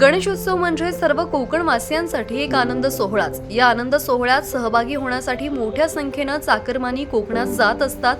गणेशोत्सव म्हणजे सर्व कोकणवासियांसाठी एक आनंद सोहळाच. या आनंद सोहळ्यात सहभागी होण्यासाठी मोठ्या संख्येनं चाकरमानी कोकणात जात असतात.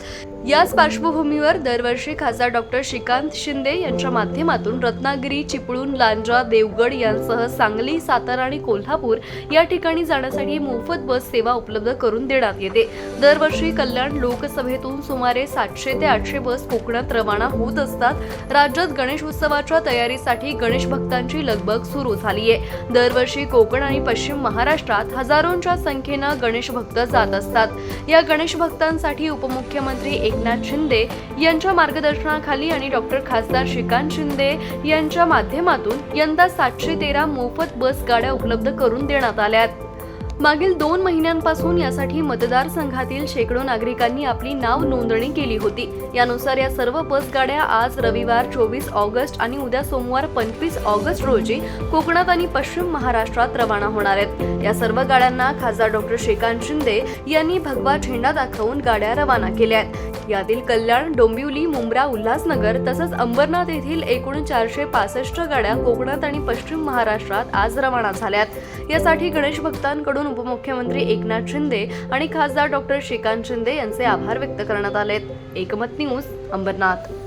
याच पार्श्वभूमीवर दरवर्षी खासदार डॉक्टर श्रीकांत शिंदे यांच्या माध्यमातून रत्नागिरी चिपळूण लांजा देवगड यांसह सांगली सातारा आणि कोल्हापूर या ठिकाणी जाण्यासाठी मोफत बस सेवा उपलब्ध करून देण्यात येते. दरवर्षी कल्याण लोकसभेतून सुमारे सातशे ते आठशे बस कोकणात रवाना होत असतात. राज्यात गणेश उत्सवाच्या तयारीसाठी गणेश भक्तांची लगबग सुरू झाली आहे दरवर्षी कोकण आणि पश्चिम महाराष्ट्रात हजारोंच्या संख्येनं गणेश भक्त जात असतात. या गणेश भक्तांसाठी उपमुख्यमंत्री एकनाथ शिंदे यांच्या मार्गदर्शनाखाली आणि डॉक्टर खासदार श्रीकांत शिंदे यांच्या माध्यमातून यंदा सातशे तेरा मोफत बस गाड्या उपलब्ध करून देण्यात आल्या आहेत. मागील दोन महिन्यांपासून यासाठी मतदारसंघातील शेकडो नागरिकांनी आपली नाव नोंदणी केली होती. यानुसार या सर्व बस गाड्या आज रविवार चोवीस ऑगस्ट आणि उद्या सोमवार पंचवीस ऑगस्ट रोजी कोकणात आणि पश्चिम महाराष्ट्रात रवाना होणार आहेत. या सर्व गाड्यांना खासदार डॉक्टर श्रीकांत शिंदे यांनी भगवा झेंडा दाखवून गाड्या रवाना केल्या आहेत. यातील कल्याण डोंबिवली मुंब्रा उल्हासनगर तसंच अंबरनाथ येथील एकूण चारशे पासष्ट गाड्या कोकणात आणि पश्चिम महाराष्ट्रात आज रवाना झाल्यात. यासाठी गणेश भक्तांकडून उपमुख्यमंत्री एकनाथ शिंदे आणि खासदार डॉक्टर श्रीकांत शिंदे यांचे आभार व्यक्त करण्यात आलेत. एकमत न्यूज अंबरनाथ.